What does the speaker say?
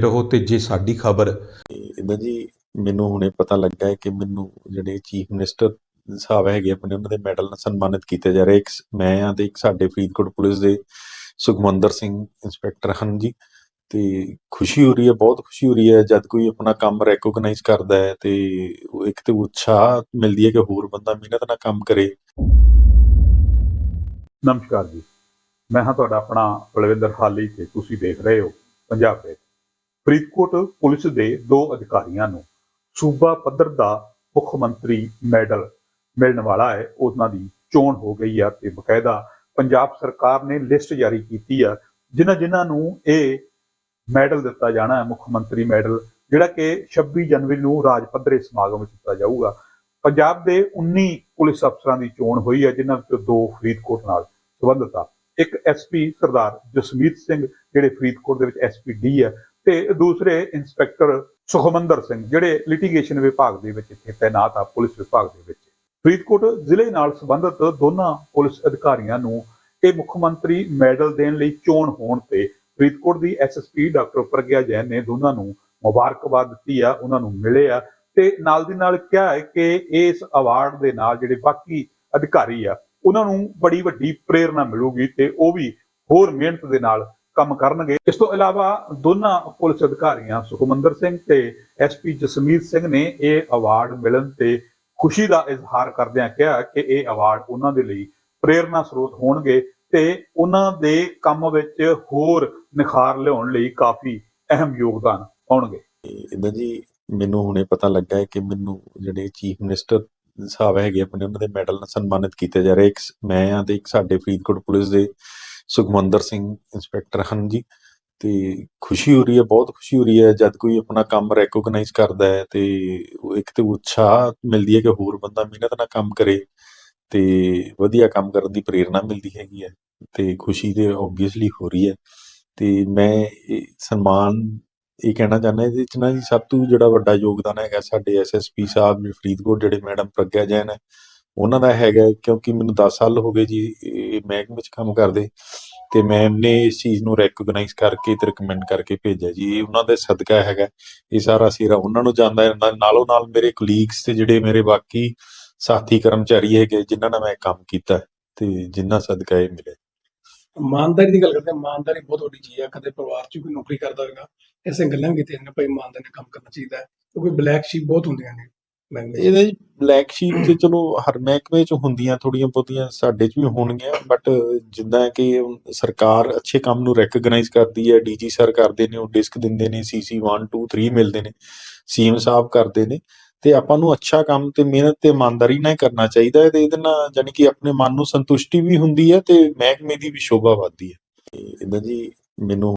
ਰਹੋ ਤੇ ਜੇ ਸਾਡੀ ਖਬਰ ਇਦਾਂ ਜੀ ਮੈਨੂੰ ਹੁਣੇ ਪਤਾ ਲੱਗਾ ਹੈ ਕਿ ਮੈਨੂੰ ਜਿਹੜੇ ਚੀਫ ਮਿਨਿਸਟਰ ਸਾਹਿਬ ਹੈਗੇ ਆਪਣੇ ਉਹਨਾਂ ਦੇ ਮੈਡਲ ਨਾਲ ਸਨਮਾਨਿਤ ਕੀਤੇ ਜਾ ਰਹੇ। ਇੱਕ ਮੈਂ ਆ ਤੇ ਇੱਕ ਸਾਡੇ ਫਰੀਦਕੋਟ ਪੁਲਿਸ ਦੇ ਸੁਖਮੰਦਰ ਸਿੰਘ ਇੰਸਪੈਕਟਰ ਹਨ ਜੀ। ਤੇ ਖੁਸ਼ੀ ਹੋ ਰਹੀ ਹੈ ਬਹੁਤ ਖੁਸ਼ੀ ਹੋ ਰਹੀ ਹੈ ਜਦ ਕੋਈ ਆਪਣਾ ਕੰਮ ਰੈਕੋਗਨਾਈਜ਼ ਕਰਦਾ ਹੈ ਤੇ ਉਹ ਇੱਕ ਤੇ ਉਤਸ਼ਾਹ ਮਿਲਦੀ ਹੈ ਕਿ ਹੋਰ ਬੰਦਾ ਮਿਹਨਤ ਨਾਲ ਕੰਮ ਕਰੇ। ਨਮਸਕਾਰ ਜੀ। ਮੈਂ ਹਾਂ ਤੁਹਾਡਾ ਆਪਣਾ ਬਲਵਿੰਦਰ ਹਾਲੀ ਤੇ ਤੁਸੀਂ ਦੇਖ ਰਹੇ ਹੋ ਪੰਜਾਬ ਦੇ ਫਰੀਦਕੋਟ ਪੁਲਿਸ ਦੇ ਦੋ ਅਧਿਕਾਰੀਆਂ ਨੂੰ ਸੂਬਾ ਪੱਧਰ ਦਾ ਮੁੱਖ ਮੰਤਰੀ ਮੈਡਲ ਮਿਲਣ ਵਾਲਾ ਹੈ। ਉਹਨਾਂ ਦੀ ਚੋਣ ਹੋ ਗਈ ਆ ਤੇ ਬਕਾਇਦਾ ਪੰਜਾਬ ਸਰਕਾਰ ਨੇ ਲਿਸਟ ਜਾਰੀ ਕੀਤੀ ਆ। ਜਿਨ੍ਹਾਂ ਜਿਨ੍ਹਾਂ ਨੂੰ ਇਹ ਮੈਡਲ ਦਿੱਤਾ ਜਾਣਾ ਹੈ, ਮੁੱਖ ਮੰਤਰੀ ਮੈਡਲ, ਜਿਹੜਾ ਕਿ 26 ਜਨਵਰੀ ਨੂੰ ਰਾਜ ਪੱਧਰੇ ਸਮਾਗਮ ਵਿੱਚ ਦਿੱਤਾ ਜਾਊਗਾ। ਪੰਜਾਬ ਦੇ 19 ਪੁਲਿਸ ਅਫਸਰਾਂ ਦੀ ਚੋਣ ਹੋਈ ਹੈ ਜਿਨ੍ਹਾਂ ਵਿੱਚੋਂ ਦੋ ਫਰੀਦਕੋਟ ਨਾਲ ਸੰਬੰਧਿਤ ਆ। ਇੱਕ ਐਸਪੀ ਸਰਦਾਰ ਜਸਮੀਤ ਸਿੰਘ, ਜਿਹੜੇ ਫਰੀਦਕੋਟ ਦੇ ਵਿੱਚ ਐਸਪੀ ਡੀ ਹੈ ਤੇ ਦੂਸਰੇ ਇੰਸਪੈਕਟਰ ਸੁਖਮੰਦਰ ਸਿੰਘ, ਜਿਹੜੇ ਲਿਟੀਗੇਸ਼ਨ ਵਿਭਾਗ ਦੇ ਵਿੱਚ ਇੱਥੇ ਤਾਇਨਾਤ ਆ, ਪੁਲਿਸ ਵਿਭਾਗ ਦੇ ਵਿੱਚ। ਫਰੀਦਕੋਟ ਜ਼ਿਲ੍ਹੇ ਨਾਲ ਸੰਬੰਧਿਤ ਦੋਨਾਂ ਪੁਲਿਸ ਅਧਿਕਾਰੀਆਂ ਨੂੰ ਇਹ ਮੁੱਖ ਮੰਤਰੀ ਮੈਡਲ ਦੇਣ ਲਈ ਚੋਣ ਹੋਣ ਤੇ ਫਰੀਦਕੋਟ ਦੀ ਐਸਐਸਪੀ ਡਾਕਟਰ ਪ੍ਰਗਿਆ ਜੈਨ ਨੇ ਦੋਨਾਂ ਨੂੰ ਮੁਬਾਰਕਬਾਦ ਦਿੱਤੀ ਆ, ਉਹਨਾਂ ਨੂੰ ਮਿਲੇ ਆ ਤੇ ਨਾਲ ਦੀ ਨਾਲ ਕਿਹਾ ਹੈ ਕਿ ਇਸ ਅਵਾਰਡ ਦੇ ਨਾਲ ਜਿਹੜੇ ਬਾਕੀ ਅਧਿਕਾਰੀ ਆ, ਉਹਨਾਂ ਨੂੰ ਬੜੀ ਵੱਡੀ ਪ੍ਰੇਰਣਾ ਮਿਲੂਗੀ ਤੇ ਉਹ ਵੀ ਹੋਰ ਮਿਹਨਤ ਦੇ ਨਾਲ ਕੰਮ ਕਰਨਗੇ। ਇਸ ਤੋਂ ਇਲਾਵਾ ਦੋਨਾਂ ਪੁਲਿਸ ਅਧਿਕਾਰੀਆਂ, ਸੁਖਮੰਦਰ ਸਿੰਘ ਤੇ ਐਸਪੀ ਜਸਮੀਤ ਸਿੰਘ ਨੇ ਇਹ ਅਵਾਰਡ ਮਿਲਣ ਤੇ ਖੁਸ਼ੀ ਦਾ ਇਜ਼ਹਾਰ ਕਰਦਿਆਂ ਕਿਹਾ ਕਿ ਇਹ ਅਵਾਰਡ ਉਹਨਾਂ ਦੇ ਲਈ ਪ੍ਰੇਰਣਾ ਸਰੋਤ ਹੋਣਗੇ ਤੇ ਉਹਨਾਂ ਦੇ ਕੰਮ ਵਿੱਚ ਹੋਰ ਨਿਖਾਰ ਲਿਆਉਣ ਲਈ ਕਾਫੀ ਅਹਿਮ ਯੋਗਦਾਨ ਪਾਉਣਗੇ। ਇਦਾਂ ਜੀ, ਮੈਨੂੰ ਹੁਣੇ ਪਤਾ ਲੱਗਾ ਹੈ ਕਿ ਮੈਨੂੰ ਜਿਹੜੇ ਚੀਫ ਮਿਨਿਸਟਰ ਸਾਹਿਬ ਹੈਗੇ ਆਪਣੇ ਉਹਨਾਂ ਦੇ ਮੈਡਲ ਨਾਲ ਸਨਮਾਨਿਤ ਕੀਤੇ ਜਾ ਰਹੇ। ਇੱਕ ਮੈਂ ਆ ਤੇ ਇੱਕ ਸਾਡੇ ਫਰੀਦਕੋਟ ਪੁਲਿਸ ਦੇ ਸੁਖਮੰਦਰ ਸਿੰਘ, ਇੰਸਪੈਕਟਰ ਹਨ ਜੀ, ਤੇ ਖੁਸ਼ੀ ਹੋ ਰਹੀ ਹੈ, ਬਹੁਤ ਖੁਸ਼ੀ ਹੋ ਰਹੀ ਹੈ, ਜਦ ਕੋਈ ਆਪਣਾ ਕੰਮ ਰੈਕੋਗਨਾਈਜ਼ ਕਰਦਾ ਹੈ ਤੇ ਇੱਕ ਤੇ ਉਤਸ਼ਾਹ ਮਿਲਦੀ ਹੈ ਕਿ ਹੋਰ ਬੰਦਾ ਮਿਹਨਤ ਨਾਲ ਕੰਮ ਕਰੇ ਤੇ ਵਧੀਆ ਕੰਮ ਕਰਨ ਦੀ ਪ੍ਰੇਰਣਾ ਮਿਲਦੀ ਹੈਗੀ ਹੈ ਤੇ ਖੁਸ਼ੀ ਤੇ ਆਬਵੀਅਸਲੀ ਹੋ ਰਹੀ ਹੈ। ਤੇ ਮੈਂ ਸਨਮਾਨ ਇਹ ਕਹਿਣਾ ਚਾਹੁੰਦਾ ਇਹਦੇ ਚ ਨਾ ਜੀ ਸਭ ਤੋਂ ਜਿਹੜਾ ਵੱਡਾ ਯੋਗਦਾਨ ਹੈਗਾ ਸਾਡੇ ਐਸਐਸਪੀ ਸਾਹਿਬ ਨੇ ਫਰੀਦਕੋਟ ਜਿਹੜੇ ਮੈਡਮ ਪ੍ਰਗਿਆ ਜੈਨ ਹੈ, ਉਹਨਾਂ ਦਾ ਹੈਗਾ ਕਿਉਂਕਿ ਮੈਨੂੰ 10 ਸਾਲ ਹੋ ਗਏ ਜੀ ਇਹ ਮਹਿਕਮੇ ਵਿੱਚ ਕੰਮ ਕਰਦੇ। ਤੇ ਮੈਮ ਨੇ ਇਸ ਚੀਜ਼ ਨੂੰ ਰੈਕੋਗਨਾਈਜ਼ ਕਰਕੇ ਤੇ ਰეკਮੈਂਡ ਕਰਕੇ ਭੇਜਿਆ ਜੀ। ਇਹ ਉਹਨਾਂ ਦੇ ਸਦਕਾ ਹੈਗਾ। ਇਹ ਸਾਰਾ ਸਿਰਾ ਉਹਨਾਂ ਨੂੰ ਜਾਂਦਾ ਹੈ। ਨਾਲੋਂ ਨਾਲ ਮੇਰੇ ਕੁਲੀਗਸ ਤੇ ਜਿਹੜੇ ਮੇਰੇ ਬਾਕੀ ਸਾਥੀ ਕਰਮਚਾਰੀ ਹੈਗੇ, ਜਿਨ੍ਹਾਂ ਨਾਲ ਮੈਂ ਕੰਮ ਕੀਤਾ ਤੇ ਜਿੰਨਾ ਸਦਕਾ ਇਹ ਮਿਲੇ ਇਮਾਨਦਾਰੀ ਦੀ ਗੱਲ ਕਰਦੇ ਹਾਂ। ਇਮਾਨਦਾਰੀ ਬਹੁਤ ਵੱਡੀ ਚੀਜ਼ ਹੈ। ਕਦੇ ਪਰਿਵਾਰ 'ਚ ਕੋਈ ਨੌਕਰੀ ਕਰਦਾ ਹੋਵੇਗਾ ਐਸੇ ਗੱਲਾਂ ਕੀਤੀਆਂ ਨੇ, ਭਾਈ ਇਮਾਨਦਾਰੀ ਨਾਲ ਕੰਮ ਕਰਨਾ ਚਾਹੀਦਾ ਕਿਉਂਕਿ ਬਲੈਕ ਸ਼ੀਪ ਬਹੁਤ ਹੁੰਦੀਆਂ ਨੇ। ਇਹਦੇ ਬਲੈਕ ਸ਼ੀਪ ਤੇ ਚਲੋ ਹਰ ਮਹਿਕਮੇ ਚ ਹੁੰਦੀਆਂ ਥੋੜੀਆਂ ਬਹੁਤੀਆਂ, ਸਾਡੇ ਚ ਵੀ ਹੋਣਗੀਆਂ ਬਟ ਜਿੱਦਾਂ ਕਿ ਸਰਕਾਰ ਅੱਛੇ ਕੰਮ ਨੂੰ ਰੈਕਗਨਾਈਜ਼ ਕਰਦੀ ਹੈ ਡੀਜੀ ਸਰ ਕਰਦੇ ਨੇ, ਉਹ ਡਿਸਕ ਦਿੰਦੇ ਨੇ ਸੀਸੀ 1 2 3 ਮਿਲਦੇ ਨੇ ਸੀਐਮ ਸਾਹਿਬ ਕਰਦੇ ਨੇ, ਤੇ ਆਪਾਂ ਨੂੰ ਅੱਛਾ ਕੰਮ ਤੇ ਮਿਹਨਤ ਤੇ ਇਮਾਨਦਾਰੀ ਨਾਲ ਹੀ ਕਰਨਾ ਚਾਹੀਦਾ ਹੈ ਤੇ ਇਹਦੇ ਨਾਲ ਜਾਨੀ ਕਿ ਆਪਣੇ ਮਨ ਨੂੰ ਸੰਤੁਸ਼ਟੀ ਵੀ ਹੁੰਦੀ ਹੈ ਤੇ ਮਹਿਕਮੇ ਦੀ ਵੀ ਸ਼ੋਭਾ ਵੱਧਦੀ ਹੈ। ਇਦਾਂ ਜੀ, ਮੈਨੂੰ